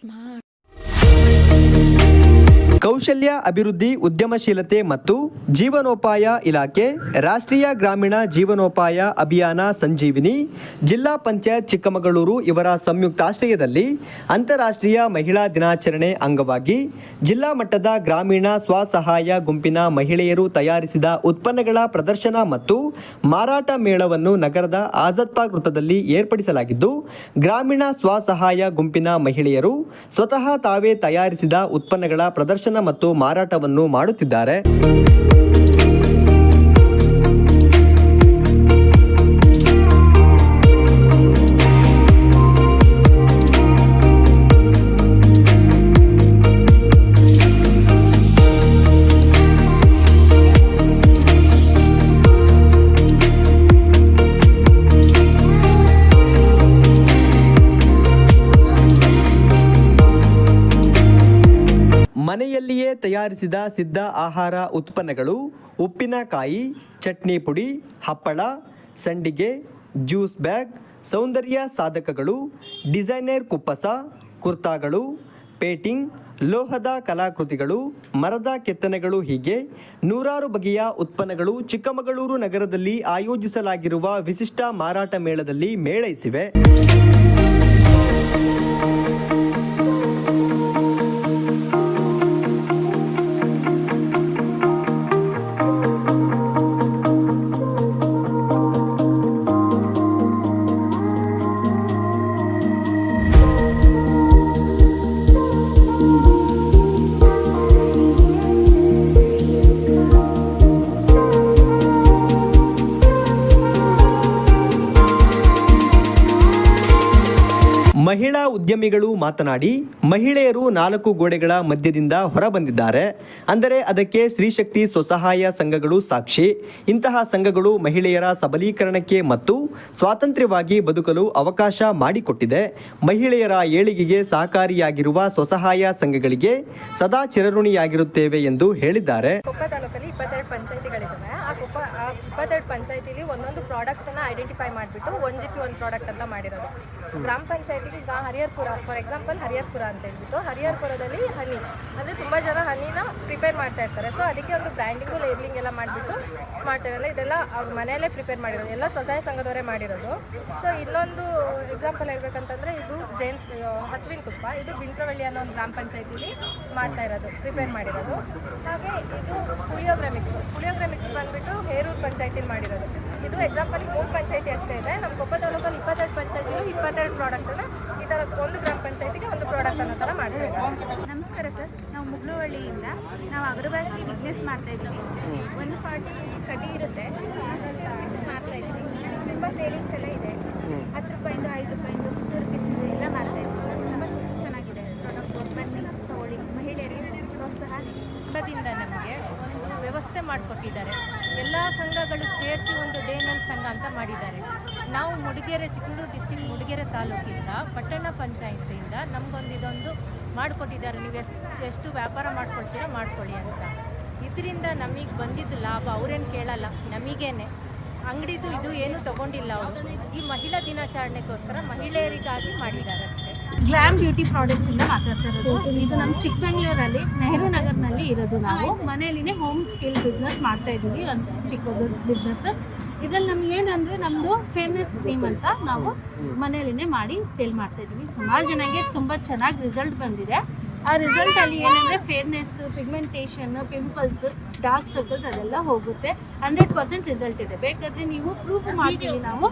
smile. ಕೌಶಲ್ಯ, ಅಭಿವೃದ್ಧಿ, ಉದ್ಯಮಶೀಲತೆ ಮತ್ತು ಜೀವನೋಪಾಯ ಇಲಾಖೆ, ರಾಷ್ಟ್ರೀಯ ಗ್ರಾಮೀಣ ಜೀವನೋಪಾಯ ಅಭಿಯಾನ ಸಂಜೀವಿನಿ, ಜಿಲ್ಲಾ ಪಂಚಾಯತ್ ಚಿಕ್ಕಮಗಳೂರು ಇವರ ಸಂಯುಕ್ತಾಶ್ರಯದಲ್ಲಿ ಅಂತಾರಾಷ್ಟ್ರೀಯ ಮಹಿಳಾ ದಿನಾಚರಣೆ ಅಂಗವಾಗಿ ಜಿಲ್ಲಾ ಮಟ್ಟದ ಗ್ರಾಮೀಣ ಸ್ವಸಹಾಯ ಗುಂಪಿನ ಮಹಿಳೆಯರು ತಯಾರಿಸಿದ ಉತ್ಪನ್ನಗಳ ಪ್ರದರ್ಶನ ಮತ್ತು ಮಾರಾಟ ಮೇಳವನ್ನು ನಗರದ ಆಜಾದ್ ಪಾರ್ಕ್ ವೃತ್ತದಲ್ಲಿ ಏರ್ಪಡಿಸಲಾಗಿದ್ದು, ಗ್ರಾಮೀಣ ಸ್ವಸಹಾಯ ಗುಂಪಿನ ಮಹಿಳೆಯರು ಸ್ವತಃ ತಾವೇ ತಯಾರಿಸಿದ ಉತ್ಪನ್ನಗಳ ಪ್ರದರ್ಶನ ಮತ್ತು ಮಾರಾಟವನ್ನು ಮಾಡುತ್ತಿದ್ದಾರೆ. ತಯಾರಿಸಿದ ಸಿದ್ಧ ಆಹಾರ ಉತ್ಪನ್ನಗಳು ಉಪ್ಪಿನಕಾಯಿ, ಚಟ್ನಿ ಪುಡಿ, ಹಪ್ಪಳ, ಸಂಡಿಗೆ, ಜ್ಯೂಸ್ ಬ್ಯಾಗ್, ಸೌಂದರ್ಯ ಸಾಧಕಗಳು, ಡಿಸೈನರ್ ಕುಪ್ಪಸ, ಕುರ್ತಾಗಳು, ಪೇಟಿಂಗ್, ಲೋಹದ ಕಲಾಕೃತಿಗಳು, ಮರದ ಕೆತ್ತನೆಗಳು ಹೀಗೆ ನೂರಾರು ಬಗೆಯ ಉತ್ಪನ್ನಗಳು ಚಿಕ್ಕಮಗಳೂರು ನಗರದಲ್ಲಿ ಆಯೋಜಿಸಲಾಗಿರುವ ವಿಶಿಷ್ಟ ಮಾರಾಟ ಮೇಳದಲ್ಲಿ ಮೇಳೈಸಿವೆ. ಉದ್ಯಮಿಗಳು ಮಾತನಾಡಿ ಮಹಿಳೆಯರು ನಾಲ್ಕು ಗೋಡೆಗಳ ಮಧ್ಯದಿಂದ ಹೊರಬಂದಿದ್ದಾರೆ. ಅಂದರೆ ಅದಕ್ಕೆ ಸ್ತ್ರೀಶಕ್ತಿ ಸ್ವಸಹಾಯ ಸಂಘಗಳು ಸಾಕ್ಷಿ. ಇಂತಹ ಸಂಘಗಳು ಮಹಿಳೆಯರ ಸಬಲೀಕರಣಕ್ಕೆ ಮತ್ತು ಸ್ವಾತಂತ್ರ್ಯವಾಗಿ ಬದುಕಲು ಅವಕಾಶ ಮಾಡಿಕೊಟ್ಟಿದೆ. ಮಹಿಳೆಯರ ಏಳಿಗೆಗೆ ಸಹಕಾರಿಯಾಗಿರುವ ಸ್ವಸಹಾಯ ಸಂಘಗಳಿಗೆ ಸದಾ ಚಿರಋಣಿಯಾಗಿರುತ್ತೇವೆ ಎಂದು ಹೇಳಿದ್ದಾರೆ. ಇಪ್ಪತ್ತೆರಡು ಪಂಚಾಯತಿಲಿ ಒಂದೊಂದು ಪ್ರಾಡಕ್ಟನ್ನು ಐಡೆಂಟಿಫೈ ಮಾಡಿಬಿಟ್ಟು ಒಂದು ಜಿ ಪಿ ಒಂದು ಪ್ರಾಡಕ್ಟ್ ಅಂತ ಮಾಡಿರೋದು. ಗ್ರಾಮ ಪಂಚಾಯತಿಗೆ ಈಗ ಹರಿಹರ್ಪುರ ಫಾರ್ ಎಕ್ಸಾಂಪಲ್ ಹರಿಹರ್ಪುರ ಅಂತ ಹೇಳ್ಬಿಟ್ಟು ಹರಿಹರ್ಪುರದಲ್ಲಿ ಹನಿ, ಅಂದರೆ ತುಂಬ ಜನ ಹನಿನ ಪ್ರಿಪೇರ್ ಮಾಡ್ತಾ ಇರ್ತಾರೆ. ಸೊ ಅದಕ್ಕೆ ಒಂದು ಬ್ರ್ಯಾಂಡಿಂಗು ಲೇಬ್ಲಿಂಗ್ ಎಲ್ಲ ಮಾಡಿಬಿಟ್ಟು ಮಾಡ್ತಾರೆ. ಅಂದರೆ ಇದೆಲ್ಲ ಅವ್ರ ಮನೆಯಲ್ಲೇ ಪ್ರಿಪೇರ್ ಮಾಡಿರೋದು. ಎಲ್ಲ ಸ್ವಸಹಾಯ ಸಂಘದವರೇ ಮಾಡಿರೋದು. ಸೊ ಇನ್ನೊಂದು ಎಕ್ಸಾಂಪಲ್ ಹೇಳ್ಬೇಕಂತಂದರೆ ಇದು ಜೈನ್ ಹಸುವಿನ ತುಪ್ಪ. ಇದು ಬಿಂತ್ರವಳ್ಳಿ ಅನ್ನೋ ಒಂದು ಗ್ರಾಮ ಪಂಚಾಯತಿಲಿ ಮಾಡ್ತಾ ಇರೋದು ಪ್ರಿಪೇರ್ ಮಾಡಿರೋದು. ಹಾಗೆ ಇದು ಪುಳಿಯೋಗ್ರಾಮಿಕ್ಸ್ ಪುಳಿಯೋಗ್ರಾಮಿಕ್ಸ್ ಪುಳಿಯೋಗ್ರೆ ಮಿಕ್ಸ್ ಬಂದ್ಬಿಟ್ಟು ಹೇರೂರು ಪಂಚಾಯತಿಲಿ ಮಾಡಿರೋದು. ಇದು ಎಕ್ಸಾಂಪಲ್ ಮೂರು ಪಂಚಾಯತಿ ಅಷ್ಟೇ ಇದೆ. ನಮ್ಮ ಕೊಪ್ಪ ತಾಲೂಕಲ್ಲಿ ಇಪ್ಪತ್ತೆರಡು ಪಂಚಾಯತಿಲು ಇಪ್ಪತ್ತೆರಡು ಪ್ರಾಡಕ್ಟನ್ನ ಈ ಥರ ಒಂದು ಗ್ರಾಮ ಪಂಚಾಯತಿಗೆ ಒಂದು ಪ್ರಾಡಕ್ಟ್ ಅನ್ನೋ ಥರ ಮಾಡ್ತೀವಿ ನಮಸ್ಕಾರ ಸರ್. ನಾವು ಮುಗ್ಳುವಳ್ಳಿಯಿಂದ ನಾವು ಅಗರಬತ್ತಿ ಬಿಸ್ನೆಸ್ ಮಾಡ್ತಾ ಇದ್ದೀವಿ. ಒನ್ ಫಾರ್ಟಿ ಕಡ್ಡಿ ಇರುತ್ತೆ. ಮಾಡ್ತಾ ಇದ್ದೀವಿ. ತುಂಬ ಸೇವಿಂಗ್ಸ್ ಎಲ್ಲ ಇದೆ. ಹತ್ತು ರೂಪಾಯಿಂದ ಐದು ರೂಪಾಯಿಂದ ಮುಡಿಗೆರೆ, ಚಿಕ್ಕಮಗಳೂರು ಡಿಸ್ಟಿಕ್ ಮೂಡಿಗೆರೆ ತಾಲೂಕಿಂದ ಪಟ್ಟಣ ಪಂಚಾಯತಿಯಿಂದ ನಮಗೊಂದು ಇದೊಂದು ಮಾಡಿಕೊಟ್ಟಿದ್ದಾರೆ. ನೀವು ಎಷ್ಟು ಎಷ್ಟು ವ್ಯಾಪಾರ ಮಾಡ್ಕೊಳ್ತೀರಾ ಮಾಡ್ಕೊಳ್ಳಿ ಅಂತ. ಇದರಿಂದ ನಮಗೆ ಬಂದಿದ್ದು ಲಾಭ, ಅವ್ರೇನು ಕೇಳಲ್ಲ, ನಮಗೇನೆ. ಅಂಗಡಿದು ಇದು ಏನು ತಗೊಂಡಿಲ್ಲ ಅವರು. ಈ ಮಹಿಳಾ ದಿನಾಚರಣೆಗೋಸ್ಕರ ಮಹಿಳೆಯರಿಗಾಗಿ ಮಾಡಿದ್ದಾರೆ ಅಷ್ಟೇ. ಗ್ಲಾಮ್ ಬ್ಯೂಟಿ ಪ್ರಾಡಕ್ಟ್ಸ್ ಇಂದ ಮಾತಾಡ್ತಾ ಇರೋದು. ಇದು ನಮ್ಮ ಚಿಕ್ಕಮಂಗ್ಳೂರಲ್ಲಿ, ನೆಹರು ನಗರ್ನಲ್ಲಿ ಇರೋದು ನಾವು. ಮನೆಯಲ್ಲಿನೇ ಹೋಮ್ ಸ್ಕಿಲ್ ಬಿಸ್ನೆಸ್ ಮಾಡ್ತಾ ಇದ್ದೀವಿ. ಒಂದು ಚಿಕ್ಕ ಬಿಸ್ನೆಸ್ ಇದ್ರಲ್ಲಿ ನಮ್ಗೆ ಏನಂದ್ರೆ ನಮ್ದು ಫೇಮಸ್ ಕ್ರೀಮ್ ಅಂತ ನಾವು ಮನೆಯಲ್ಲಿನೇ ಮಾಡಿ ಸೇಲ್ ಮಾಡ್ತಾ ಇದೀವಿ ಸುಮಾರು ಜನಕ್ಕೆ ತುಂಬಾ ಚೆನ್ನಾಗಿ ರಿಸಲ್ಟ್ ಬಂದಿದೆ. ಆ ರಿಸಲ್ಟ್ ಅಲ್ಲಿ ಏನಂದ್ರೆ fairness pigmentation pimples dark circles ಅದೆಲ್ಲ ಹೋಗುತ್ತೆ. ಹಂಡ್ರೆಡ್ ಪರ್ಸೆಂಟ್ ರಿಸಲ್ಟ್ ಇದೆ. ಬೇಕಾದ್ರೆ ನೀವು ಪ್ರೂಫ್ ಮಾಡ್ತೀವಿ ನಾವು.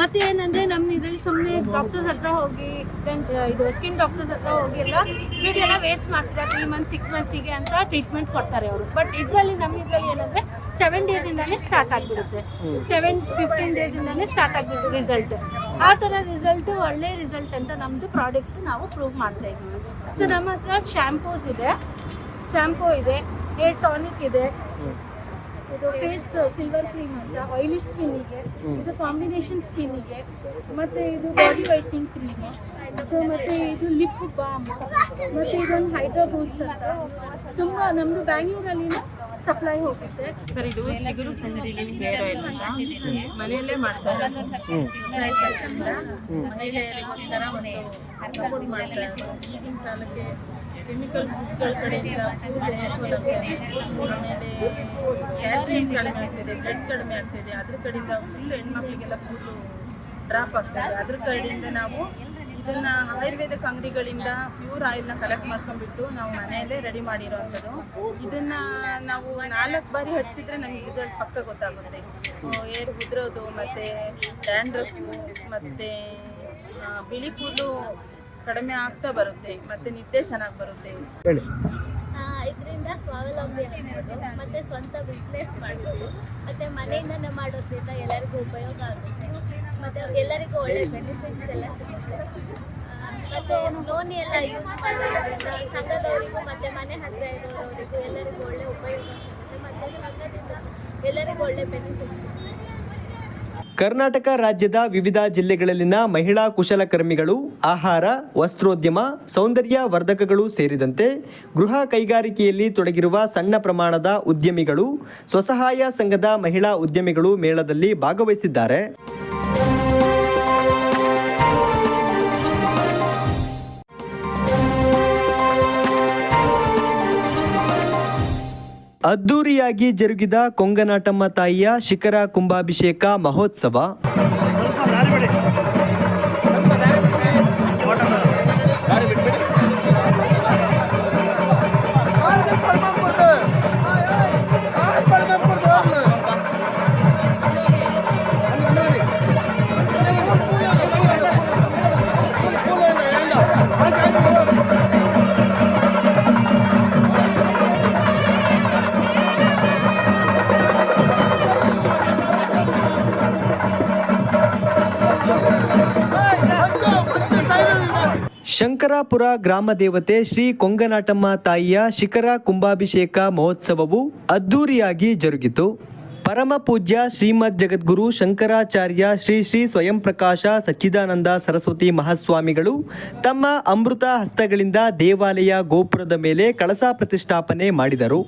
ಮತ್ತೆ ಏನಂದ್ರೆ ನಮ್ಮ ಇದ್ರಲ್ಲಿ ಸುಮ್ಮನೆ ಡಾಕ್ಟರ್ಸ್ ಹತ್ರ ಹೋಗಿ ಇದು ಸ್ಕಿನ್ ಡಾಕ್ಟರ್ಸ್ ಹತ್ರ ಹೋಗಿ ಎಲ್ಲ ದುಡ್ಡು ಎಲ್ಲ ವೇಸ್ಟ್ ಮಾಡ್ತಾರೆ? ತ್ರೀ ಮಂತ್ ಸಿಕ್ಸ್ ಮಂತ್ಸಿಗೆ ಅಂತ ಟ್ರೀಟ್ಮೆಂಟ್ ಕೊಡ್ತಾರೆ ಅವರು. ಬಟ್ ಇದರಲ್ಲಿ ನಮ್ಮ ಇದರಲ್ಲಿ ಏನಂದ್ರೆ ಸೆವೆನ್ ಡೇಸ್ ಇಂದಾನೆ ಸ್ಟಾರ್ಟ್ ಆಗ್ಬಿಡುತ್ತೆ. ಸೆವೆನ್ ಫಿಫ್ಟೀನ್ ಡೇಸ್ ಇಂದಾನೆ ಸ್ಟಾರ್ಟ್ ಆಗ್ಬಿಡುತ್ತೆ ರಿಸಲ್ಟ್ ಆ ಥರ ರಿಸಲ್ಟ್ ಒಳ್ಳೆ ರಿಸಲ್ಟ್ ಅಂತ ನಮ್ಮದು ಪ್ರಾಡಕ್ಟ್ ನಾವು ಪ್ರೂವ್ ಮಾಡ್ತಾ ಇದ್ದೀವಿ. ಸೊ ನಮ್ಮ ಹತ್ರ ಶ್ಯಾಂಪೂಸ್ ಇದೆ. ಶ್ಯಾಂಪೂ ಇದೆ ಹೇರ್ ಟಾನಿಕ್ ಇದೆ. ಇದು ಫೇಸ್ ಸಿಲ್ವರ್ ಕ್ರೀಮ್ ಅಂತ ಆಯಿಲಿ ಸ್ಕಿನ್ನಿಗೆ ಇದು ಕಾಂಬಿನೇಷನ್ ಸ್ಕಿನ್ನಿಗೆ ಮತ್ತೆ ಇದು ಬಾಡಿ ವೈಟ್ನಿಂಗ್ ಕ್ರೀಮ್ ಸೊ ಮತ್ತೆ ಇದು ಲಿಪ್ ಬಾಮ್ ಮತ್ತೆ ಇದೊಂದು ಹೈಡ್ರಾ ಬೂಸ್ಟ್ ಅಂತ. ತುಂಬ ನಮ್ಮದು ಬ್ಯಾಂಗ್ಳೂರಲ್ಲಿ ಸಪ್ಲೈ ಹೋಗುತ್ತೆ ಸರ್ ಇದು ಚಿಗುರು ಸಂಜೀವಿನಿ ಹೇರ್ ಆಯಿಲ್ ಅಂತ. ಮನೆಯಲ್ಲೇ ಮಾಡ್ತಾರೆ. ಮಹಿಳೆಯರಿಗೋಸ್ಕರ ಒಂದು ಸಪೋರ್ಟ್ ಮಾಡ್ತಾರೆ. ಈಗಿನ ಕಾಲಕ್ಕೆ ಕೆಮಿಕಲ್ ಫುಡ್ಗಳ ಕಡೆಯಿಂದ ಆಮೇಲೆ ಕ್ಯಾಲ್ಸಿಯಂ ಕಡಿಮೆ ಆಗ್ತಿದೆ ಬ್ಲಡ್ ಕಡಿಮೆ ಆಗ್ತಿದೆ. ಅದ್ರ ಕಡೆಯಿಂದ ಫುಲ್ ಹೆಣ್ಮಕ್ಳಿಗೆಲ್ಲ ಫುಲ್ಲು ಡ್ರಾಪ್ ಆಗ್ತದೆ. ಅದ್ರ ಕಡೆಯಿಂದ ನಾವು ಇದನ್ನ ಆಯುರ್ವೇದಿಕ್ ಅಂಗಡಿಗಳಿಂದ ಪ್ಯೂರ್ ಆಯಿಲ್ನ ಕಲೆಕ್ಟ್ ಮಾಡ್ಕೊಂಡ್ಬಿಟ್ಟು ನಾವು ಮನೆಯಲ್ಲೇ ರೆಡಿ ಮಾಡಿರೋವಂಥದ್ದು ಇದನ್ನ ನಾವು ನಾಲ್ಕು ಬಾರಿ ಹಚ್ಚಿದ್ರೆ ನಮಗೆ ರಿಸಲ್ಟ್ ಪಕ್ಕ ಗೊತ್ತಾಗುತ್ತೆ. ಏರ್ ಉದ್ರೋದು, ಮತ್ತೆ ಡ್ಯಾಂಡ್ರಫು ಮತ್ತೆ ಬಿಳಿ ಕೂದಲು ಕಡಿಮೆ ಆಗ್ತಾ ಬರುತ್ತೆ, ಮತ್ತೆ ನಿದ್ದೆ ಚೆನ್ನಾಗಿ ಬರುತ್ತೆ. ಇದರಿಂದ ಸ್ವಾವಲಂಬಿ ಆಗ್ಬೋದು, ಮತ್ತು ಸ್ವಂತ ಬಿಸ್ನೆಸ್ ಮಾಡ್ಬೋದು, ಮತ್ತು ಮನೆಯಿಂದ ಮಾಡೋದ್ರಿಂದ ಎಲ್ಲರಿಗೂ ಉಪಯೋಗ ಆಗುತ್ತೆ, ಮತ್ತು ಎಲ್ಲರಿಗೂ ಒಳ್ಳೆ ಬೆನಿಫಿಟ್ಸ್ ಎಲ್ಲ ಸಿಗುತ್ತೆ. ಮತ್ತೆ ಲೋನ್ ಎಲ್ಲ ಯೂಸ್ ಮಾಡೋದ್ರಿಂದ ಸಂಘದವರಿಗೂ, ಮತ್ತು ಮನೆ ಹತ್ತಿರ ಇರೋರವರಿಗೂ ಎಲ್ಲರಿಗೂ ಒಳ್ಳೆ ಉಪಯೋಗ ಸಿಗುತ್ತೆ, ಮತ್ತು ಸಂಘದಿಂದ ಎಲ್ಲರಿಗೂ ಒಳ್ಳೆ ಬೆನಿಫಿಟ್ಸ್ ಕರ್ನಾಟಕ ರಾಜ್ಯದ ವಿವಿಧ ಜಿಲ್ಲೆಗಳಲ್ಲಿನ ಮಹಿಳಾ ಕುಶಲಕರ್ಮಿಗಳು, ಆಹಾರ, ವಸ್ತ್ರೋದ್ಯಮ, ಸೌಂದರ್ಯ ವರ್ಧಕಗಳು ಸೇರಿದಂತೆ ಗೃಹ ಕೈಗಾರಿಕೆಯಲ್ಲಿ ತೊಡಗಿರುವ ಸಣ್ಣ ಪ್ರಮಾಣದ ಉದ್ಯಮಿಗಳು, ಸ್ವಸಹಾಯ ಸಂಘದ ಮಹಿಳಾ ಉದ್ಯಮಿಗಳು ಮೇಳದಲ್ಲಿ ಭಾಗವಹಿಸಿದ್ದಾರೆ. ಅದ್ದೂರಿಯಾಗಿ ಜರುಗಿದ ಕೊಂಗನಾಟಮ್ಮ ತಾಯಿಯ ಶಿಖರ ಕುಂಭಾಭಿಷೇಕ ಮಹೋತ್ಸವ. ಶಂಕರಾಪುರ ಗ್ರಾಮ ದೇವತೆ ಶ್ರೀ ಕೊಂಗನಾಟಮ್ಮ ತಾಯಿಯ ಶಿಖರ ಕುಂಭಾಭಿಷೇಕ ಮಹೋತ್ಸವವು ಅದ್ಧೂರಿಯಾಗಿ ಜರುಗಿತು. ಪರಮ ಪೂಜ್ಯ ಶ್ರೀಮದ್ ಜಗದ್ಗುರು ಶಂಕರಾಚಾರ್ಯ ಶ್ರೀ ಶ್ರೀ ಸ್ವಯಂ ಪ್ರಕಾಶ ಸಚ್ಚಿದಾನಂದ ಸರಸ್ವತಿ ಮಹಾಸ್ವಾಮಿಗಳು ತಮ್ಮ ಅಮೃತ ಹಸ್ತಗಳಿಂದ ದೇವಾಲಯ ಗೋಪುರದ ಮೇಲೆ ಕಳಸ ಪ್ರತಿಷ್ಠಾಪನೆ ಮಾಡಿದರು.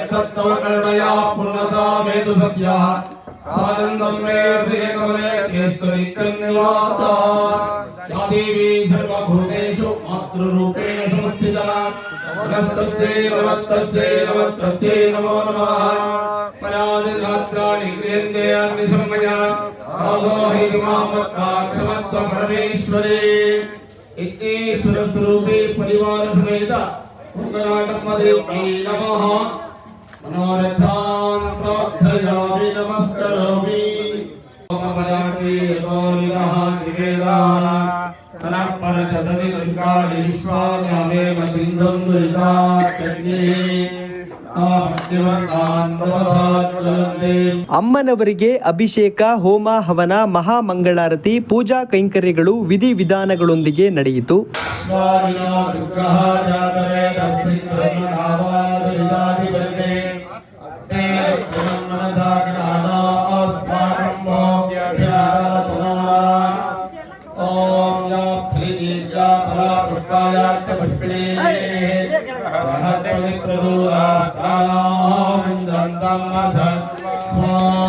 यत्तत्तव करुणया मेतु सद्यः। सानन्दं मे हृदयकमले केस्तनिकन्निवासा या देवी सर्वभूतेषु मातृरूपेण संस्थिता नमस्तस्यै नमस्तस्यै नमस्तस्यै नमो नमः। परादिरात्राणि क्रियन्ते अन्यसमया आहो हि मामत्काक्षमस्व परमेश्वरे। इत्येश्वरस्वरूपे परिवारसमेत कुन्दराटम्मदेव्यै नमः। मनोरथान् प्रार्थयामि नमस्करोमि ममयाति गौरिणः निवेदाः तनः परशतति दुर्गाणि विश्वास्यामेव सिन्धुं दुरितात्यग्ने भक्तिवर्तान् तपसाच्चलन्ते ಅಮ್ಮನವರಿಗೆ ಅಭಿಷೇಕ ಹೋಮ ಹವನ ಮಹಾಮಂಗಳಾರತಿ ಪೂಜಾ ಕೈಂಕರ್ಯಗಳು ವಿಧಿವಿಧಾನಗಳೊಂದಿಗೆ ನಡೆಯಿತು रहत्वविप्रदूरास्तानामिन्द्रन्तं मथ स्वाहा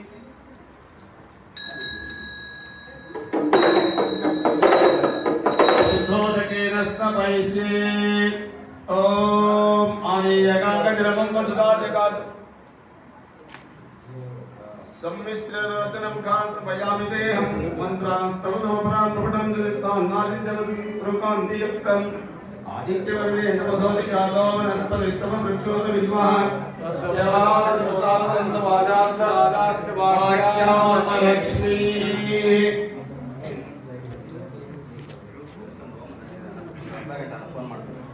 मजदा जगाज सम्मिश्र रत्नम कांत भयामि देहम मंत्रांस्तव नवप्राण प्रकटम जलता नालि जलति रूपांति युक्तम आदित्य वर्णे तपसोति जातो वनस्पति स्तम वृक्षोत विद्वान् तस्यार प्रसादंत वाजांत राजाश्च वाक्याम लक्ष्मी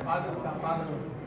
पाद पाद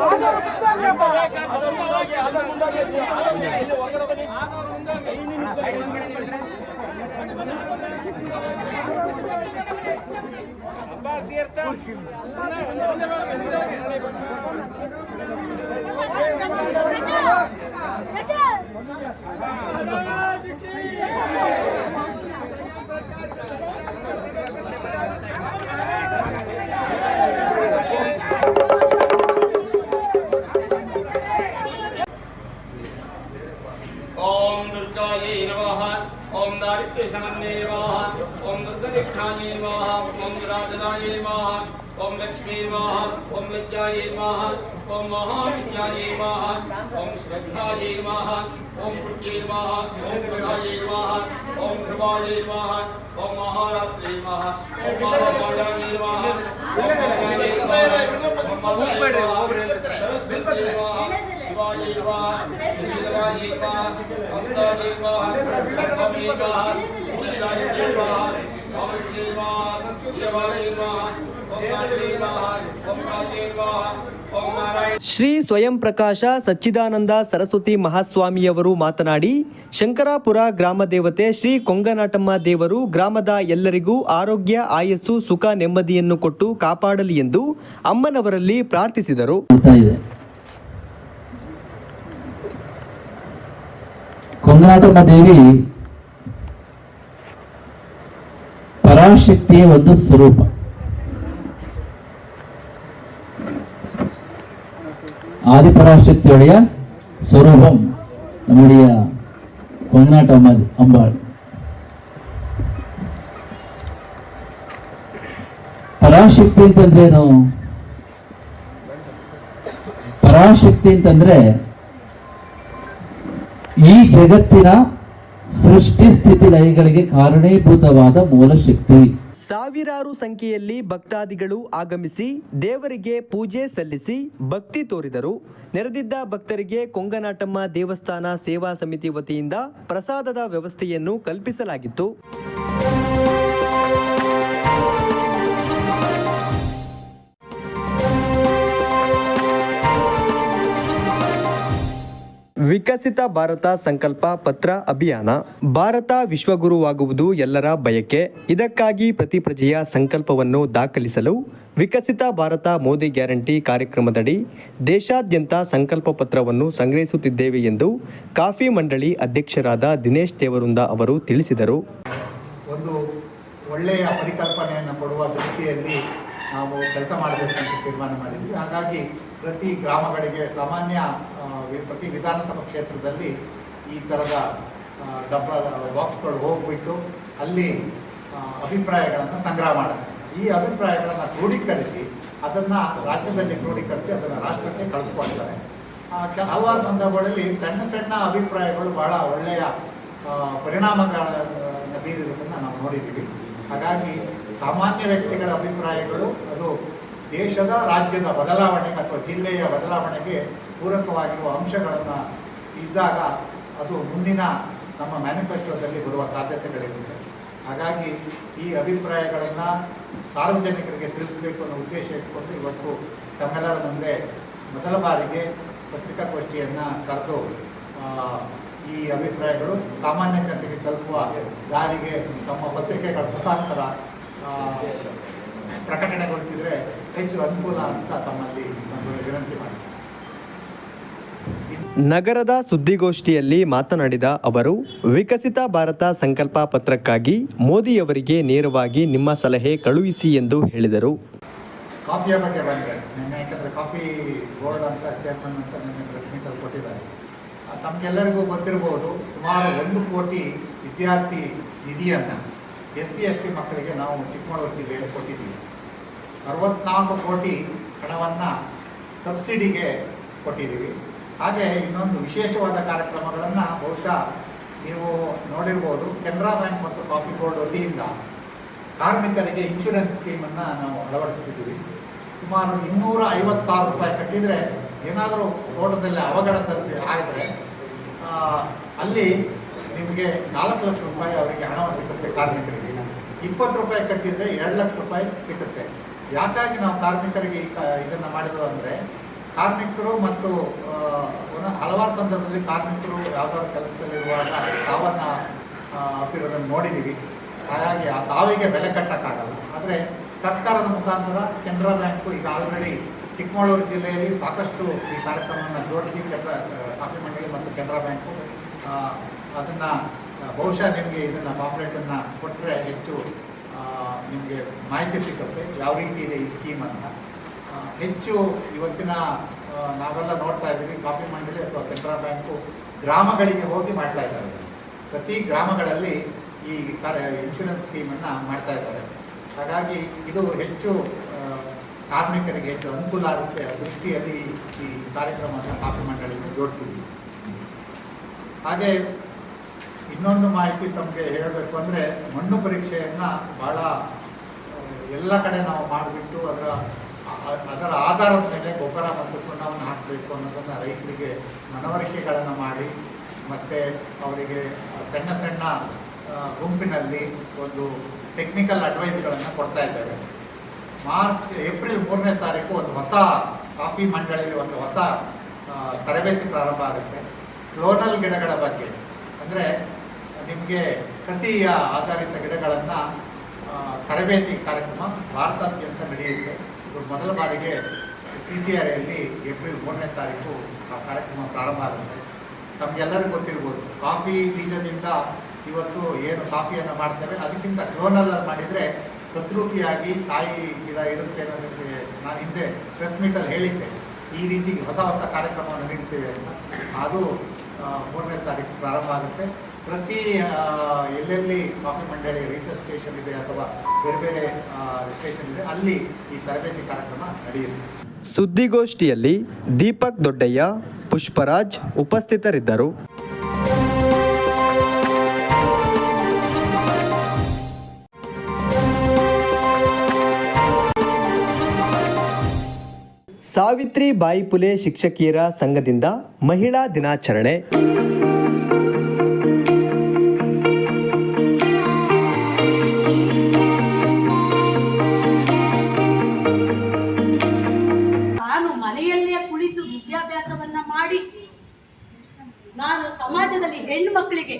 Ada ओम दारिद्र्य शमन्ये नमः ओम दुर्गनिष्ठाये नमः ओम दुराधनाय नमः ओम लक्ष्मी नमः ओम विद्याये नमः ओम महाविद्याये नमः ओम श्रद्धाये नमः ओम पुष्ये नमः ओम सुधाये नमः ओम ध्रुवाये नमः ओम महारात्रे नमः ओम महागौराये नमः ओम महागौराये नमः ओम महागौराये नमः ಶ್ರೀ ಸ್ವಯಂ ಪ್ರಕಾಶ ಸಚ್ಚಿದಾನಂದ ಸರಸ್ವತಿ ಮಹಾಸ್ವಾಮಿಯವರು ಮಾತನಾಡಿ, ಶಂಕರಾಪುರ ಗ್ರಾಮ ದೇವತೆ ಶ್ರೀ ಕೊಂಗನಾಟಮ್ಮ ದೇವರು ಗ್ರಾಮದ ಎಲ್ಲರಿಗೂ ಆರೋಗ್ಯ, ಆಯಸ್ಸು, ಸುಖ, ನೆಮ್ಮದಿಯನ್ನು ಕೊಟ್ಟು ಕಾಪಾಡಲಿ ಎಂದು ಅಮ್ಮನವರಲ್ಲಿ ಪ್ರಾರ್ಥಿಸಿದರು. ಕೊಂಗನಾಥಮ್ಮ ದೇವಿ ಪರಾಶಕ್ತಿಯ ಒಂದು ಸ್ವರೂಪ. ಆದಿಪರಾಶಕ್ತಿಯೊಡೆಯ ಸ್ವರೂಪಂ ನಮ್ಮಡಿಯ ಕೊಂಗನಾಟಮ್ಮ ಅಂಬಾಳ್. ಪರಾಶಕ್ತಿ ಅಂತಂದ್ರೆ ಏನು? ಪರಾಶಕ್ತಿ ಅಂತಂದ್ರೆ ಈ ಜಗತ್ತಿನ ಸೃಷ್ಟಿ ಸ್ಥಿತಿ ಲಯಗಳಿಗೆ ಕಾರಣೀಭೂತವಾದ ಮೂಲ ಶಕ್ತಿ. ಸಾವಿರಾರು ಸಂಖ್ಯೆಯಲ್ಲಿ ಭಕ್ತಾದಿಗಳು ಆಗಮಿಸಿ ದೇವರಿಗೆ ಪೂಜೆ ಸಲ್ಲಿಸಿ ಭಕ್ತಿ ತೋರಿದರು. ನೆರೆದಿದ್ದ ಭಕ್ತರಿಗೆ ಕೊಂಗನಾಟಮ್ಮ ದೇವಸ್ಥಾನ ಸೇವಾ ಸಮಿತಿ ವತಿಯಿಂದ ಪ್ರಸಾದದ ವ್ಯವಸ್ಥೆಯನ್ನು ಕಲ್ಪಿಸಲಾಗಿತ್ತು. ವಿಕಸಿತ ಭಾರತ ಸಂಕಲ್ಪ ಪತ್ರ ಅಭಿಯಾನ. ಭಾರತ ವಿಶ್ವಗುರುವಾಗುವುದು ಎಲ್ಲರ ಬಯಕೆ. ಇದಕ್ಕಾಗಿ ಪ್ರತಿ ಪ್ರಜೆಯ ಸಂಕಲ್ಪವನ್ನು ದಾಖಲಿಸಲು ವಿಕಸಿತ ಭಾರತ ಮೋದಿ ಗ್ಯಾರಂಟಿ ಕಾರ್ಯಕ್ರಮದಡಿ ದೇಶಾದ್ಯಂತ ಸಂಕಲ್ಪ ಪತ್ರವನ್ನು ಸಂಗ್ರಹಿಸುತ್ತಿದ್ದೇವೆ ಎಂದು ಕಾಫಿ ಮಂಡಳಿ ಅಧ್ಯಕ್ಷರಾದ ದಿನೇಶ್ ದೇವರುಂದ ಅವರು ತಿಳಿಸಿದರು. ಒಂದು ಒಳ್ಳೆಯ ಪರಿಕಲ್ಪನೆಯನ್ನು ಕೊಡುವ ದೃಷ್ಟಿಯಲ್ಲಿ ನಾವು ಕೆಲಸ ಮಾಡಬೇಕಂತ ತೀರ್ಮಾನ ಮಾಡಿದ್ವಿ. ಹಾಗಾಗಿ ಪ್ರತಿ ಗ್ರಾಮಗಳಿಗೆ ಸಾಮಾನ್ಯ ಪ್ರತಿ ವಿಧಾನಸಭಾ ಕ್ಷೇತ್ರದಲ್ಲಿ ಈ ಥರದ ಡಬ್ಬ, ಬಾಕ್ಸ್ಗಳು ಹೋಗ್ಬಿಟ್ಟು ಅಲ್ಲಿ ಅಭಿಪ್ರಾಯಗಳನ್ನು ಸಂಗ್ರಹ ಮಾಡುತ್ತೆ ಈ ಅಭಿಪ್ರಾಯಗಳನ್ನು ಕ್ರೋಢೀಕರಿಸಿ, ಅದನ್ನು ರಾಜ್ಯದಲ್ಲಿ ಕ್ರೋಢೀಕರಿಸಿ, ಅದನ್ನು ರಾಷ್ಟ್ರಕ್ಕೆ ಕಳಿಸ್ಕೊಳ್ತಾರೆ. ಹಲವಾರು ಸಂದರ್ಭಗಳಲ್ಲಿ ಸಣ್ಣ ಸಣ್ಣ ಅಭಿಪ್ರಾಯಗಳು ಬಹಳ ಒಳ್ಳೆಯ ಪರಿಣಾಮಗಳನ್ನು ಬೀರಿರುವುದನ್ನು ನಾವು ನೋಡಿದ್ದೀವಿ. ಹಾಗಾಗಿ ಸಾಮಾನ್ಯ ವ್ಯಕ್ತಿಗಳ ಅಭಿಪ್ರಾಯಗಳು, ಅದು ದೇಶದ ರಾಜ್ಯದ ಬದಲಾವಣೆ ಅಥವಾ ಜಿಲ್ಲೆಯ ಬದಲಾವಣೆಗೆ ಪೂರಕವಾಗಿರುವ ಅಂಶಗಳನ್ನು ಇದ್ದಾಗ ಅದು ಮುಂದಿನ ನಮ್ಮ ಮ್ಯಾನಿಫೆಸ್ಟೋದಲ್ಲಿ ಬರುವ ಸಾಧ್ಯತೆಗಳಿರುತ್ತೆ. ಹಾಗಾಗಿ ಈ ಅಭಿಪ್ರಾಯಗಳನ್ನು ಸಾರ್ವಜನಿಕರಿಗೆ ತಿಳಿಸಬೇಕು ಅನ್ನೋ ಉದ್ದೇಶ ಇಟ್ಕೊಂಡು ಇವತ್ತು ತಮ್ಮೆಲ್ಲರ ಮುಂದೆ ಮೊದಲ ಬಾರಿಗೆ ಪತ್ರಿಕಾಗೋಷ್ಠಿಯನ್ನು ಕರೆದು ಈ ಅಭಿಪ್ರಾಯಗಳು ಸಾಮಾನ್ಯ ಜನರಿಗೆ ತಲುಪುವ ದಾರಿಗೆ ತಮ್ಮ ಪತ್ರಿಕೆಗಳ ಮುಖಾಂತರ ಪ್ರಕಟಣೆಗೊಳಿಸಿದರೆ ಹೆಚ್ಚು ಅನುಕೂಲ ಅಂತ ತಮ್ಮಲ್ಲಿ ವಿನಂತಿ ಮಾಡಿದೆ ನಗರದ ಸುದ್ದಿಗೋಷ್ಠಿಯಲ್ಲಿ ಮಾತನಾಡಿದ ಅವರು ವಿಕಸಿತ ಭಾರತ ಸಂಕಲ್ಪ ಪತ್ರಕ್ಕಾಗಿ ಮೋದಿಯವರಿಗೆ ನೇರವಾಗಿ ನಿಮ್ಮ ಸಲಹೆ ಕಳುಹಿಸಿ ಎಂದು ಹೇಳಿದರು. ಕಾಫಿಯ ಬಗ್ಗೆ ಬಂದರೆ ನಿನ್ನೆ ಯಾಕಂದರೆ ಕಾಫಿ ಬೋರ್ಡ್ ಅಂತ ಚೇರ್ಮನ್ ಅಂತ ನಿನ್ನೆ ಪ್ರೆಸ್ ಮೀಟಲ್ಲಿ ಕೊಟ್ಟಿದ್ದಾರೆ. ತಮಗೆಲ್ಲರಿಗೂ ಗೊತ್ತಿರಬಹುದು ಸುಮಾರು ಒಂದು ಕೋಟಿ ವಿದ್ಯಾರ್ಥಿ ನಿಧಿಯನ್ನು ಎಸ್ ಸಿ ಎಸ್ ಟಿ ಮಕ್ಕಳಿಗೆ ನಾವು ಚಿಕ್ಕಮಗಳೂರು ಜಿಲ್ಲೆಯಲ್ಲಿ ಕೊಟ್ಟಿದ್ದೀವಿ. ಅರವತ್ನಾಲ್ಕು ಕೋಟಿ ಹಣವನ್ನು ಸಬ್ಸಿಡಿಗೆ ಕೊಟ್ಟಿದ್ದೀವಿ. ಹಾಗೆ ಇನ್ನೊಂದು ವಿಶೇಷವಾದ ಕಾರ್ಯಕ್ರಮಗಳನ್ನು ಬಹುಶಃ ನೀವು ನೋಡಿರ್ಬೋದು. ಕೆನರಾ ಬ್ಯಾಂಕ್ ಮತ್ತು ಕಾಫಿ ಬೋರ್ಡ್ ವತಿಯಿಂದ ಕಾರ್ಮಿಕರಿಗೆ ಇನ್ಶೂರೆನ್ಸ್ ಸ್ಕೀಮನ್ನು ನಾವು ಅಳವಡಿಸ್ತಿದ್ದೀವಿ. ಸುಮಾರು ಇನ್ನೂರ ಐವತ್ತಾರು ರೂಪಾಯಿ ಕಟ್ಟಿದರೆ ಏನಾದರೂ ತೋಟದಲ್ಲಿ ಅವಘಡ ತಲುಪಿ ಆದರೆ ಅಲ್ಲಿ ನಿಮಗೆ ನಾಲ್ಕು ಲಕ್ಷ ರೂಪಾಯಿ ಅವರಿಗೆ ಹಣ ಸಿಗುತ್ತೆ, ಕಾರ್ಮಿಕರಿಗೆ. ಇಪ್ಪತ್ತು ರೂಪಾಯಿ ಕಟ್ಟಿದರೆ ಎರಡು ಲಕ್ಷ ರೂಪಾಯಿ ಸಿಗುತ್ತೆ. ಯಾಕಾಗಿ ನಾವು ಕಾರ್ಮಿಕರಿಗೆ ಇದನ್ನು ಮಾಡಿದ್ರು ಅಂದರೆ, ಕಾರ್ಮಿಕರು ಮತ್ತು ಹಲವಾರು ಸಂದರ್ಭದಲ್ಲಿ ಕಾರ್ಮಿಕರು ಯಾವ್ದಾದ್ರು ಕೆಲಸದಲ್ಲಿರುವಾಗ ಸಾವನ್ನು ಅಪ್ಪಿರೋದನ್ನು ನೋಡಿದ್ದೀವಿ ಹಾಗಾಗಿ ಆ ಸಾವಿಗೆ ಬೆಲೆ ಕಟ್ಟೋಕ್ಕಾಗಲ್ಲ. ಆದರೆ ಸರ್ಕಾರದ ಮುಖಾಂತರ ಕೆನರಾ ಬ್ಯಾಂಕು ಈಗ ಆಲ್ರೆಡಿ ಚಿಕ್ಕಮಗಳೂರು ಜಿಲ್ಲೆಯಲ್ಲಿ ಸಾಕಷ್ಟು ಈ ಕಾರ್ಯಕ್ರಮವನ್ನು ಜೋಡಿಸಿ ಕೆನರಾ ಕಾಫಿ ಮಂಡಳಿ ಮತ್ತು ಕೆನರಾ ಬ್ಯಾಂಕು ಅದನ್ನು ಬಹುಶಃ ನಿಮಗೆ ಇದನ್ನು ಪಾಂಪ್ಲೆಟನ್ನು ಕೊಟ್ಟರೆ ಹೆಚ್ಚು ನಿಮಗೆ ಮಾಹಿತಿ ಸಿಗುತ್ತೆ. ಯಾವ ರೀತಿ ಇದೆ ಈ ಸ್ಕೀಮ್ ಅಂತ. ಹೆಚ್ಚು ಇವತ್ತಿನ ನಾವೆಲ್ಲ ನೋಡ್ತಾ ಇದ್ದೀವಿ, ಕಾಫಿ ಮಂಡಳಿ ಅಥವಾ ಕೆನರಾ ಬ್ಯಾಂಕು ಗ್ರಾಮಗಳಿಗೆ ಹೋಗಿ ಮಾಡ್ತಾ ಇದ್ದಾರೆ. ಪ್ರತಿ ಗ್ರಾಮಗಳಲ್ಲಿ ಈ ಕಾರ್ಯ ಇನ್ಶೂರೆನ್ಸ್ ಸ್ಕೀಮನ್ನು ಮಾಡ್ತಾ ಇದ್ದಾರೆ. ಹಾಗಾಗಿ ಇದು ಹೆಚ್ಚು ಕಾರ್ಮಿಕರಿಗೆ ಹೆಚ್ಚು ಅನುಕೂಲ ಆಗುತ್ತೆ ದೃಷ್ಟಿಯಲ್ಲಿ ಈ ಕಾರ್ಯಕ್ರಮವನ್ನು ಕಾಫಿ ಮಂಡಳಿಗೆ ಜೋಡಿಸಿದ್ವಿ ಹಾಗೆ ಇನ್ನೊಂದು ಮಾಹಿತಿ ತಮಗೆ ಹೇಳಬೇಕು ಅಂದರೆ ಮಣ್ಣು ಪರೀಕ್ಷೆಯನ್ನು ಭಾಳ ಎಲ್ಲ ಕಡೆ ನಾವು ಮಾಡಿಬಿಟ್ಟು ಅದರ ಅದರ ಆಧಾರದ ಮೇಲೆ ಗೊಬ್ಬರ ಮತ್ತು ಸುಣ್ಣವನ್ನು ಹಾಕಬೇಕು ಅನ್ನೋದನ್ನು ರೈತರಿಗೆ ಮನವರಿಕೆಗಳನ್ನು ಮಾಡಿ, ಮತ್ತು ಅವರಿಗೆ ಸಣ್ಣ ಸಣ್ಣ ಗುಂಪಿನಲ್ಲಿ ಒಂದು ಟೆಕ್ನಿಕಲ್ ಅಡ್ವೈಸ್ಗಳನ್ನು ಕೊಡ್ತಾ ಇದ್ದೇವೆ. ಮಾರ್ಚ್, ಏಪ್ರಿಲ್ ಮೂರನೇ ತಾರೀಕು ಒಂದು ಹೊಸ ಕಾಫಿ ಮಂಡಳಿಯಲ್ಲಿ ಒಂದು ಹೊಸ ತರಬೇತಿ ಪ್ರಾರಂಭ ಆಗುತ್ತೆ. ಕ್ಲೋನಲ್ ಗಿಡಗಳ ಬಗ್ಗೆ. ಅಂದರೆ ನಿಮಗೆ ಕಸಿಯ ಆಧಾರಿತ ಗಿಡಗಳನ್ನು ತರಬೇತಿ ಕಾರ್ಯಕ್ರಮ ಭಾರತಾದ್ಯಂತ ನಡೆಯುತ್ತೆ ಇದು ಮೊದಲ ಬಾರಿಗೆ ಸಿ ಸಿ ಆರ್ ಎಲ್ಲಿ ಏಪ್ರಿಲ್ ಮೂರನೇ ತಾರೀಕು ಆ ಕಾರ್ಯಕ್ರಮ ಪ್ರಾರಂಭ ಆಗುತ್ತೆ. ತಮಗೆಲ್ಲರಿಗೂ ಗೊತ್ತಿರ್ಬೋದು, ಕಾಫಿ ಬೀಜದಿಂದ ಇವತ್ತು ಏನು ಕಾಫಿಯನ್ನು ಮಾಡ್ತೇವೆ, ಅದಕ್ಕಿಂತ ಕ್ಲೋನಲ್ಲ ಮಾಡಿದರೆ ತದ್ರೂಪಿಯಾಗಿ ತಾಯಿ ಗಿಡ ಇರುತ್ತೆ ಅನ್ನೋದಕ್ಕೆ ನಾನು ಹಿಂದೆ ಪ್ರೆಸ್ ಮೀಟಲ್ಲಿ ಹೇಳಿದ್ದೆ. ಈ ರೀತಿ ಹೊಸ ಹೊಸ ಕಾರ್ಯಕ್ರಮವನ್ನು ನೀಡ್ತೇವೆ ಅಂತ. ಅದು ಮೂರನೇ ತಾರೀಕು ಪ್ರಾರಂಭ ಆಗುತ್ತೆ. ಪ್ರತಿ ಎಲ್ಲೆಲ್ಲಿ ಕಾಫಿ ಮಂಡಳಿ ರಿಸರ್ಚ್ ಸ್ಟೇಷನ್ ಇದೆ ಅಥವಾ ಬೇರೆ ಬೇರೆ ಸ್ಟೇಷನ್ ಇದೆ, ಅಲ್ಲಿ ಈ ತರಬೇತಿ ಕಾರ್ಯಕ್ರಮ ನಡೆಯುತ್ತೆ. ಸುದ್ದಿಗೋಷ್ಠಿಯಲ್ಲಿ ದೀಪಕ್ ದೊಡ್ಡಯ್ಯ, ಪುಷ್ಪರಾಜ್ ಉಪಸ್ಥಿತರಿದ್ದರು. ಸಾವಿತ್ರಿ ಬಾಯಿಪುಲೆ ಶಿಕ್ಷಕಿಯರ ಸಂಘದಿಂದ ಮಹಿಳಾ ದಿನಾಚರಣೆ. ನಾನು ಸಮಾಜದಲ್ಲಿ ಹೆಣ್ಣು ಮಕ್ಕಳಿಗೆ,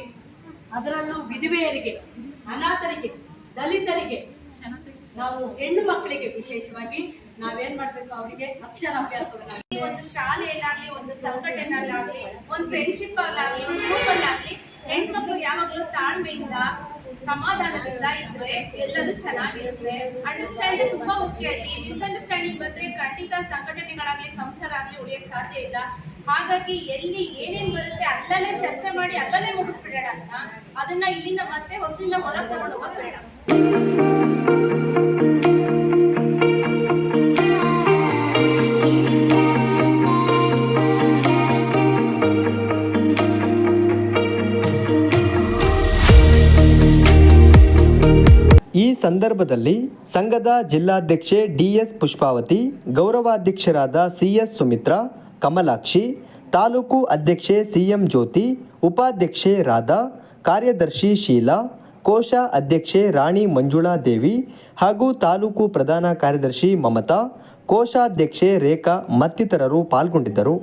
ಅದರಲ್ಲೂ ವಿಧವೆಯರಿಗೆ, ಅನಾಥರಿಗೆ, ದಲಿತರಿಗೆ, ನಾವು ಹೆಣ್ಣು ಮಕ್ಕಳಿಗೆ ವಿಶೇಷವಾಗಿ ನಾವೇನ್ ಮಾಡ್ಬೇಕು ಅವರಿಗೆ? ಅಕ್ಷರಾಭ್ಯಾಸವನ್ನ ಒಂದು ಶಾಲೆಯಲ್ಲಾಗ್ಲಿ, ಒಂದು ಸಂಘಟನೆಯಲ್ಲಾಗ್ಲಿ ಒಂದು ಫ್ರೆಂಡ್ಶಿಪ್ ಅಲ್ಲಾಗ್ಲಿ, ಒಂದು ಗ್ರೂಪ್ ಅಲ್ಲಾಗ್ಲಿ ಹೆಣ್ಮಕ್ಳು ಯಾವಾಗಲೂ ತಾಳ್ಮೆಯಿಂದ, ಸಮಾಧಾನದಿಂದ ಇದ್ರೆ ಎಲ್ಲದೂ ಚೆನ್ನಾಗಿರುತ್ತೆ. ಅಂಡರ್ಸ್ಟ್ಯಾಂಡಿಂಗ್ ತುಂಬಾ ಮುಖ್ಯ ಇಲ್ಲಿ. ಮಿಸ್ಅಂಡರ್ಸ್ಟ್ಯಾಂಡಿಂಗ್ ಬಂದ್ರೆ ಖಂಡಿತ ಸಂಘಟನೆಗಳಾಗ್ಲಿ ಸಂಸಾರ ಆಗ್ಲಿ ಉಳಿಯಕ್ ಸಾಧ್ಯ ಇಲ್ಲ. ಹಾಗಾಗಿ ಎಲ್ಲಿ ಏನೇನ್ ಬರುತ್ತೆ ಅಲ್ಲಲ್ಲೇ ಚರ್ಚೆ ಮಾಡಿ ಅಲ್ಲಲ್ಲೇ ಮುಗಿಸ್ಬಿಡೋಣ ಅಂತ ಅದನ್ನ ಇಲ್ಲಿಂದ ಮತ್ತೆ ಹೊಸದಿಂದ ಹೊರಗೆ ತಗೊಂಡು ಹೋಗೋದು ಈ ಸಂದರ್ಭದಲ್ಲಿ ಸಂಘದ ಜಿಲ್ಲಾಧ್ಯಕ್ಷೆ ಡಿಎಸ್ ಪುಷ್ಪಾವತಿ, ಗೌರವಾಧ್ಯಕ್ಷರಾದ ಸಿಎಸ್ ಸುಮಿತ್ರಾ ಕಮಲಾಕ್ಷಿ, ತಾಲೂಕು ಅಧ್ಯಕ್ಷೆ ಸಿಎಂ ಜ್ಯೋತಿ, ಉಪಾಧ್ಯಕ್ಷೆ ರಾಧಾ, ಕಾರ್ಯದರ್ಶಿ ಶೀಲಾ, ಕೋಶ ಅಧ್ಯಕ್ಷೆ ರಾಣಿ ಮಂಜುಳಾ ದೇವಿ ಹಾಗೂ ತಾಲೂಕು ಪ್ರಧಾನ ಕಾರ್ಯದರ್ಶಿ ಮಮತಾ, ಕೋಶಾಧ್ಯಕ್ಷೆ ರೇಖಾ ಮತ್ತಿತರರು ಪಾಲ್ಗೊಂಡಿದ್ದರು.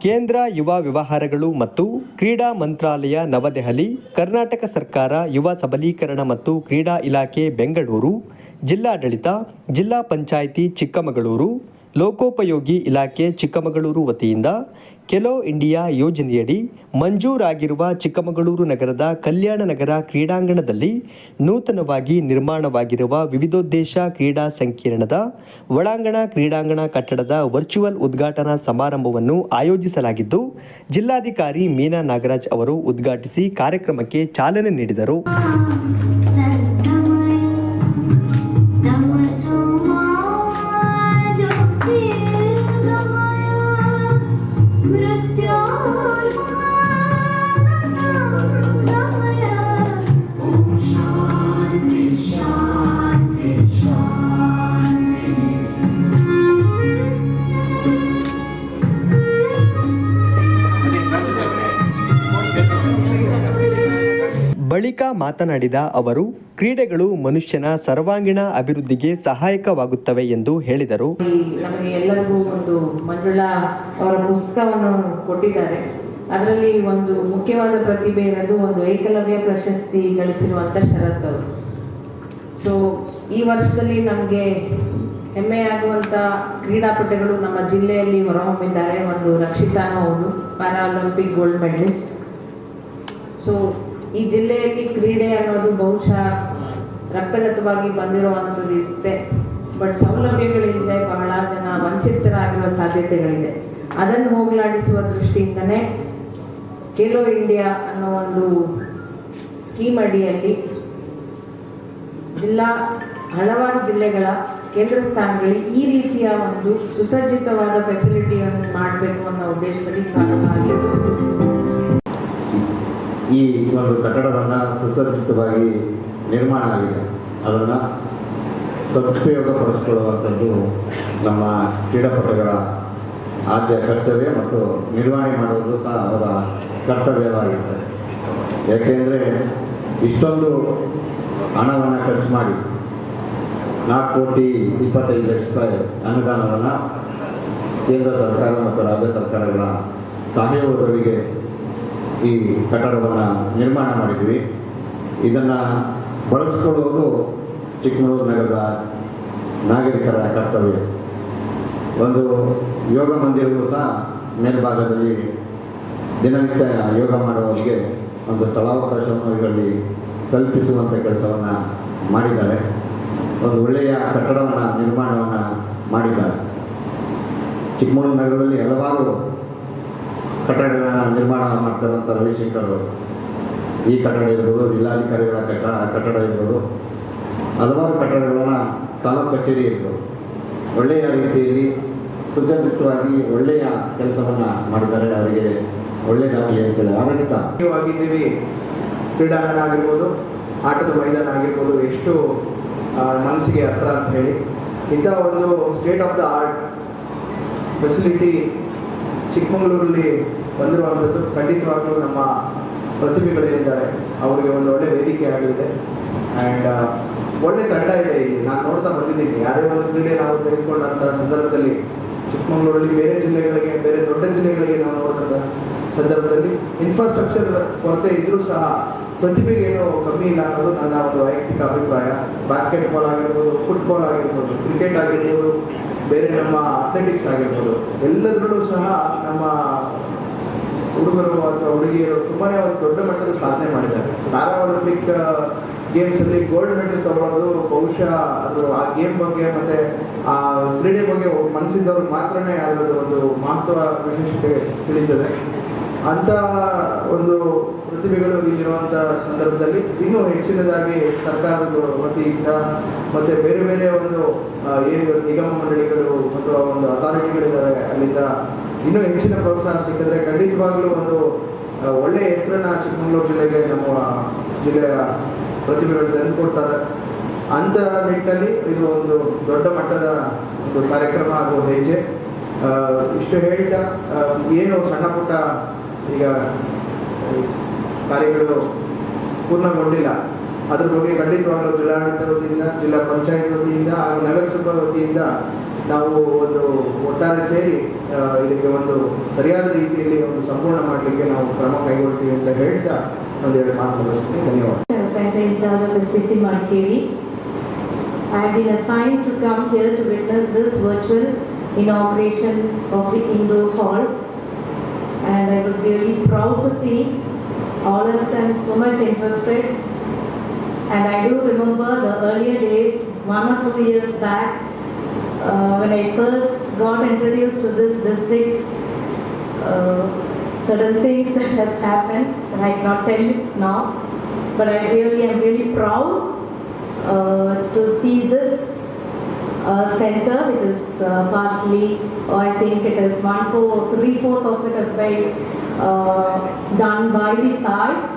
ಕೇಂದ್ರ ಯುವ ವ್ಯವಹಾರಗಳು ಮತ್ತು ಕ್ರೀಡಾ ಮಂತ್ರಾಲಯ ನವದೆಹಲಿ, ಕರ್ನಾಟಕ ಸರ್ಕಾರ ಯುವ ಸಬಲೀಕರಣ ಮತ್ತು ಕ್ರೀಡಾ ಇಲಾಖೆ ಬೆಂಗಳೂರು, ಜಿಲ್ಲಾಡಳಿತ, ಜಿಲ್ಲಾ ಪಂಚಾಯಿತಿ ಚಿಕ್ಕಮಗಳೂರು, ಲೋಕೋಪಯೋಗಿ ಇಲಾಖೆ ಚಿಕ್ಕಮಗಳೂರು ವತಿಯಿಂದ ಖೇಲೋ ಇಂಡಿಯಾ ಯೋಜನೆಯಡಿ ಮಂಜೂರಾಗಿರುವ ಚಿಕ್ಕಮಗಳೂರು ನಗರದ ಕಲ್ಯಾಣ ನಗರ ಕ್ರೀಡಾಂಗಣದಲ್ಲಿ ನೂತನವಾಗಿ ನಿರ್ಮಾಣವಾಗಿರುವ ವಿವಿಧೋದ್ದೇಶ ಕ್ರೀಡಾ ಸಂಕೀರ್ಣದ ಒಳಾಂಗಣ ಕ್ರೀಡಾಂಗಣ ಕಟ್ಟಡದ ವರ್ಚುವಲ್ ಉದ್ಘಾಟನಾ ಸಮಾರಂಭವನ್ನು ಆಯೋಜಿಸಲಾಗಿದ್ದು, ಜಿಲ್ಲಾಧಿಕಾರಿ ಮೀನಾ ನಾಗರಾಜ್ ಅವರು ಉದ್ಘಾಟಿಸಿ ಕಾರ್ಯಕ್ರಮಕ್ಕೆ ಚಾಲನೆ ನೀಡಿದರು. ಬಳಿಕ ಮಾತನಾಡಿದ ಅವರು, ಕ್ರೀಡೆಗಳು ಮನುಷ್ಯನ ಸರ್ವಾಂಗೀಣ ಅಭಿವೃದ್ಧಿಗೆ ಸಹಾಯಕವಾಗುತ್ತವೆ ಎಂದು ಹೇಳಿದರು. ನಮಗೆ ಎಲ್ಲರಿಗೂ ಒಂದು ಮಂಜುಳಾ ಅವರ ಪುಸ್ತಕವನ್ನು ಕೊಟ್ಟಿದ್ದಾರೆ. ಅದರಲ್ಲಿ ಒಂದು ಮುಖ್ಯವಾದ ಪ್ರತಿಭೆ ಅನ್ನೋದು ಒಂದು ಏಕಲವ್ಯ ಪ್ರಶಸ್ತಿ ಗಳಿಸಿರುವಂತ ಶರತ್ ಅವರು. ಸೊ ಈ ವರ್ಷದಲ್ಲಿ ನಮಗೆ ಹೆಮ್ಮೆಯಾಗುವಂತ ಕ್ರೀಡಾಪಟುಗಳು ನಮ್ಮ ಜಿಲ್ಲೆಯಲ್ಲಿ ಹೊರಹೊಮ್ಮಿದ್ದಾರೆ. ಒಂದು ರಕ್ಷಿತಾನ ಅವರು ಪ್ಯಾರಾಲಿಂಪಿಕ್ ಗೋಲ್ಡ್ ಮೆಡಲಿಸ್ಟ್ ಸೊ ಈ ಜಿಲ್ಲೆಯಲ್ಲಿ ಕ್ರೀಡೆ ಅನ್ನೋದು ಬಹುಶಃ ರಕ್ತಗತವಾಗಿ ಬಂದಿರುವಂಥದ್ದು ಇರುತ್ತೆ. ಬಟ್ ಸೌಲಭ್ಯಗಳಿಂದ ಬಹಳ ಜನ ವಂಚಿತರಾಗಿರುವ ಸಾಧ್ಯತೆಗಳಿದೆ. ಅದನ್ನು ಹೋಗಲಾಡಿಸುವ ದೃಷ್ಟಿಯಿಂದನೇ ಖೇಲೋ ಇಂಡಿಯಾ ಅನ್ನೋ ಒಂದು ಸ್ಕೀಮ್ ಅಡಿಯಲ್ಲಿ ಜಿಲ್ಲಾ, ಹಲವಾರು ಜಿಲ್ಲೆಗಳ ಕೇಂದ್ರ ಸ್ಥಾನಗಳಲ್ಲಿ ಈ ರೀತಿಯ ಒಂದು ಸುಸಜ್ಜಿತವಾದ ಫೆಸಿಲಿಟಿಯನ್ನು ಮಾಡಬೇಕು ಅನ್ನೋ ಉದ್ದೇಶದಲ್ಲಿ ಆಗಿತ್ತು ಈ ಒಂದು ಕಟ್ಟಡವನ್ನು ಸುಸಜ್ಜಿತವಾಗಿ ನಿರ್ಮಾಣ ಆಗಿದೆ. ಅದನ್ನು ಸದುಪಯೋಗ ಪಡಿಸ್ಕೊಳ್ಳುವಂಥದ್ದು ನಮ್ಮ ಕ್ರೀಡಾಪಟುಗಳ ಆದ್ಯ ಕರ್ತವ್ಯ ಮತ್ತು ನಿರ್ವಹಣೆ ಮಾಡುವುದು ಸಹ ಅವರ ಕರ್ತವ್ಯವಾಗಿರ್ತದೆ. ಯಾಕೆಂದರೆ ಇಷ್ಟೊಂದು ಹಣವನ್ನು ಖರ್ಚು ಮಾಡಿ ನಾಲ್ಕು ಕೋಟಿ ಇಪ್ಪತ್ತೈದು ಲಕ್ಷ ರೂಪಾಯಿ ಅನುದಾನವನ್ನು ಕೇಂದ್ರ ಸರ್ಕಾರ ಮತ್ತು ರಾಜ್ಯ ಸರ್ಕಾರಗಳ ಸಹಯೋಗದೊಂದಿಗೆ ಈ ಕಟ್ಟಡವನ್ನು ನಿರ್ಮಾಣ ಮಾಡಿದ್ವಿ. ಇದನ್ನು ಬಳಸ್ಕೊಳ್ಳುವುದು ಚಿಕ್ಕಮಗಳೂರು ನಗರದ ನಾಗರಿಕರ ಕರ್ತವ್ಯ. ಒಂದು ಯೋಗ ಮಂದಿರವೂ ಸಹ ಮೇಲ್ಭಾಗದಲ್ಲಿ ದಿನನಿತ್ಯ ಯೋಗ ಮಾಡುವವರಿಗೆ ಒಂದು ಸ್ಥಳಾವಕಾಶವನ್ನು ಇದರಲ್ಲಿ ಕಲ್ಪಿಸುವಂಥ ಕೆಲಸವನ್ನು ಮಾಡಿದ್ದಾರೆ. ಒಂದು ಒಳ್ಳೆಯ ಕಟ್ಟಡವನ್ನು ನಿರ್ಮಾಣವನ್ನು ಮಾಡಿದ್ದಾರೆ. ಚಿಕ್ಕಮಗಳೂರು ನಗರದಲ್ಲಿ ಹಲವಾರು ಕಟ್ಟಡಗಳನ್ನ ನಿರ್ಮಾಣ ಮಾಡ್ತಾರಂಥ ರವಿಶಂಕರ್ ಅವರು. ಈ ಕಟ್ಟಡ ಇರ್ಬೋದು, ಜಿಲ್ಲಾಧಿಕಾರಿಗಳ ಕಟ್ಟಡ ಕಟ್ಟಡ ಇರ್ಬೋದು, ಹಲವಾರು ಕಟ್ಟಡಗಳನ್ನು ತಾಲೂಕು ಕಚೇರಿ ಇರ್ಬೋದು. ಒಳ್ಳೆಯ ರೀತಿಯಲ್ಲಿ ಸುಸಜ್ಜಿತವಾಗಿ ಒಳ್ಳೆಯ ಕೆಲಸವನ್ನು ಮಾಡಿದ್ದಾರೆ. ಅವರಿಗೆ ಒಳ್ಳೆಯದಾಗಲಿ ಅಂತೇಳಿ ಹಾರೈಸ್ತಾ ಆಗಿದ್ದೀವಿ ಕ್ರೀಡಾಂಗಣ ಆಗಿರ್ಬೋದು, ಆಟದ ಮೈದಾನ ಆಗಿರ್ಬೋದು, ಎಷ್ಟು ಮನಸ್ಸಿಗೆ ಹತ್ರ ಅಂತ ಹೇಳಿ. ಇಂಥ ಒಂದು state of the art facility ಚಿಕ್ಕಮಗಳೂರಲ್ಲಿ ಬಂದಿರುವಂಥದ್ದು ಖಂಡಿತವಾಗ್ಲೂ ನಮ್ಮ ಪ್ರತಿಭೆಗಳೇನಿದ್ದಾರೆ ಅವರಿಗೆ ಒಂದು ಒಳ್ಳೆ ವೇದಿಕೆ ಆಗಲಿದೆ ಆ್ಯಂಡ್ ಒಳ್ಳೆ ತಂಡ ಇದೆ ಇಲ್ಲಿ. ನಾನು ನೋಡ್ತಾ ಬಂದಿದ್ದೀನಿ. ಯಾರೇ ಒಂದು ಕ್ರೀಡೆ ನಾವು ತೆಗೆದುಕೊಂಡಂಥ ಸಂದರ್ಭದಲ್ಲಿ ಚಿಕ್ಕಮಗಳೂರಲ್ಲಿ ಬೇರೆ ಜಿಲ್ಲೆಗಳಿಗೆ, ಬೇರೆ ದೊಡ್ಡ ಜಿಲ್ಲೆಗಳಿಗೆ ನಾವು ನೋಡಿದಂಥ ಸಂದರ್ಭದಲ್ಲಿ ಇನ್ಫ್ರಾಸ್ಟ್ರಕ್ಚರ್ ಕೊರತೆ ಇದ್ರೂ ಸಹ ಪ್ರತಿಭೆಗೆ ಏನೋ ಕಮ್ಮಿ ಇಲ್ಲ ಅನ್ನೋದು ನನ್ನ ಒಂದು ವೈಯಕ್ತಿಕ ಅಭಿಪ್ರಾಯ. ಬಾಸ್ಕೆಟ್ಬಾಲ್ ಆಗಿರ್ಬೋದು ಫುಟ್ಬಾಲ್ ಆಗಿರ್ಬೋದು ಕ್ರಿಕೆಟ್ ಆಗಿರ್ಬೋದು, ಬೇರೆ ನಮ್ಮ ಅಥ್ಲೆಟಿಕ್ಸ್ ಆಗಿರ್ಬೋದು, ಎಲ್ಲದರಲ್ಲೂ ಸಹ ನಮ್ಮ ಹುಡುಗರು ಅಥವಾ ಹುಡುಗಿಯರು ತುಂಬಾನೇ ಒಂದು ದೊಡ್ಡ ಮಟ್ಟದ ಸಾಧನೆ ಮಾಡಿದ್ದಾರೆ. ಪ್ಯಾರಾ ಒಲಿಂಪಿಕ್ ಗೇಮ್ಸ್ ಅಲ್ಲಿ ಗೋಲ್ಡ್ ಮೆಡಲ್ ತಗೊಳ್ಳೋದು ಬಹುಶಃ ಅದು ಆ ಗೇಮ್ ಬಗ್ಗೆ ಮತ್ತೆ ಆ ಕ್ರೀಡೆ ಬಗ್ಗೆ ಮನಸ್ಸಿದ್ದವ್ರಿಗೆ ಮಾತ್ರನೇ ಅದರದ್ದು ಒಂದು ಮಹತ್ವ ವಿಶೇಷತೆ ತಿಳಿತದೆ ಅಂತ ಒಂದು ಪ್ರತಿಭೆಗಳು ಇಲ್ಲಿರುವಂಥ ಸಂದರ್ಭದಲ್ಲಿ ಇನ್ನೂ ಹೆಚ್ಚಿನದಾಗಿ ಸರ್ಕಾರದ ವತಿಯಿಂದ ಮತ್ತೆ ಬೇರೆ ಬೇರೆ ಒಂದು ಏನು ನಿಗಮ ಮಂಡಳಿಗಳು ಅಥವಾ ಒಂದು ಅಥಾರಿಟಿಗಳಿದ್ದಾವೆ ಅಲ್ಲಿಂದ ಇನ್ನೂ ಹೆಚ್ಚಿನ ಪ್ರೋತ್ಸಾಹ ಸಿಕ್ಕಿದ್ರೆ ಖಂಡಿತವಾಗ್ಲೂ ಒಂದು ಒಳ್ಳೆಯ ಹೆಸರನ್ನ ಚಿಕ್ಕಮಗಳೂರು ಜಿಲ್ಲೆಗೆ ನಮ್ಮ ಜಿಲ್ಲೆಯ ಪ್ರತಿಭೆಗಳು ತಂದುಕೊಡ್ತಾರೆ ಅಂತ ನಿಟ್ಟಿನಲ್ಲಿ ಇದು ಒಂದು ದೊಡ್ಡ ಮಟ್ಟದ ಒಂದು ಕಾರ್ಯಕ್ರಮ ಹಾಗೂ ಹೆಜ್ಜೆ. ಇಷ್ಟು ಹೇಳ್ತಾ ಏನು ಸಣ್ಣ ಪುಟ್ಟ ಈಗ ಕಾರ್ಯಗಳು ಪೂರ್ಣಗೊಂಡಿಲ್ಲ. ಅದ್ರ ಬಗ್ಗೆ ಖಂಡಿತವಾಗ್ಲೂ ಜಿಲ್ಲಾಡಳಿತ ವತಿಯಿಂದ, ಜಿಲ್ಲಾ ಪಂಚಾಯತ್ ವತಿಯಿಂದ ಹಾಗೂ ನಗರಸಭಾ ವತಿಯಿಂದ ನಾವು ಒಂದು ಒಟ್ಟಾರೆ ಸೇರಿ ಆ, ಇದಕ್ಕೆ ಒಂದು ಸರಿಯಾದ ರೀತಿಯಲ್ಲಿ ಒಂದು ಸಂಪೂರ್ಣ ಮಾಡಲಿಕ್ಕೆ ನಾವು ಕ್ರಮ ಕೈಗೊಳ್ತೀವಿ ಅಂತ ಹೇಳ್ತಾ ಒಂದೆರಡು ಮಾತು ಮುಗಿಸ್ತೀನಿ ಧನ್ಯವಾದ Center in charge of STC Markeri. I have been assigned to come here to witness this virtual inauguration of the indoor hall. And I was really proud to see all of them so much interested. And I do remember the earlier days, one or two years back, uh, when I first got introduced to this district, uh, certain things that has happened, and I cannot tell you now, but I really am really proud uh, to see this uh, center, which is uh, partially, or I think it is one fourth, three fourth of it has been uh, done by the side.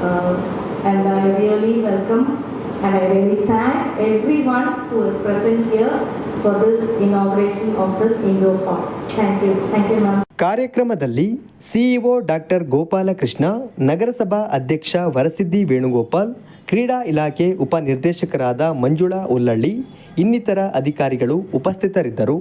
Uh, and I really welcome and I really thank everyone who is present here for this inauguration of this indoor hall. Thank you. Thank you, ma'am. ಕಾರ್ಯಕ್ರಮದಲ್ಲಿ CEO doctor Gopalakrishna ನಗರಸಭಾ ಅಧ್ಯಕ್ಷ ವರಸಿದ್ದಿ ವೇಣುಗೋಪಾಲ್ ಕ್ರೀಡಾ ಇಲಾಖೆ ಉಪನಿರ್ದೇಶಕರಾದ ಮಂಜುಳಾ ಉಲ್ಲಳ್ಳಿ ಇನ್ನಿತರ ಅಧಿಕಾರಿಗಳು ಉಪಸ್ಥಿತರಿದ್ದರು